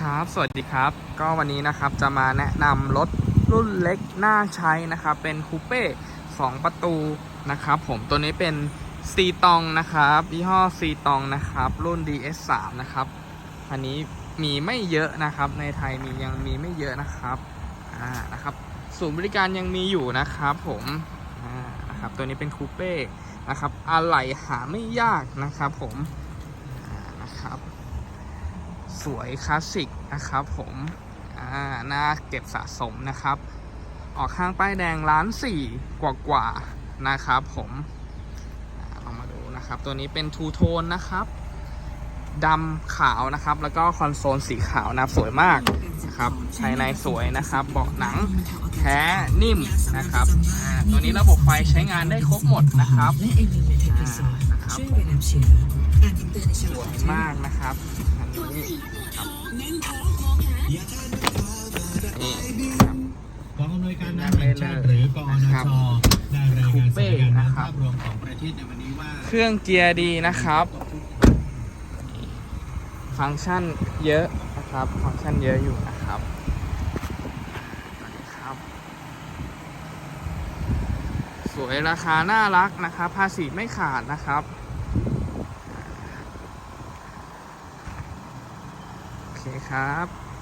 ครับ สวัสดีครับ ก็วันนี้นะครับจะมาแนะนำรถรุ่นเล็กน่าใช้นะครับ เป็นคูเป้2ประตูนะครับผมตัวนี้เป็นซีตองนะครับยี่ห้อซีตองนะครับ รุ่น DS3 นะครับ อันนี้มีไม่เยอะนะครับ ในไทยมียังมีไม่เยอะนะครับอ่านะครับศูนย์บริการยังมีอยู่นะครับผมอ่านะครับตัวนี้เป็นคูเป้นะครับอะไหล่หาไม่ยากนะครับผม สวยคลาสสิกนะครับผมอ่าน่าเก็บสะสมนะครับ ออกข้างป้ายแดงล้านสี่กว่ากว่าๆนะครับผมอ่าลองมาดูนะครับ ตัวนี้เป็นทูโทนนะครับดำขาวนะครับ แล้วก็คอนโซลสีขาวนะสวยมากนะครับภายในสวยนะครับ เบาะหนังแท้นิ่มนะครับตัวนี้ระบบไฟใช้งานได้ครบหมดนะครับสมนะครับช่วยเชื้ออ่านคำเตือสวยมากนะครับ นนี้ครับนี่กองอำนวยการน้ำแห่งชาติหรือกอนชได้รายงานสถานการณ์น้ำภาพรวมของประเทศในวันนี้ว่าเครื่องเกียร์ดีนะครับ ฟังก์ชันเยอะนะครับ ฟังก์ชันเยอะอยู่นะครับสวยราคาน่ารักนะครับ ภาษีไม่ขาดนะครับ เคครับ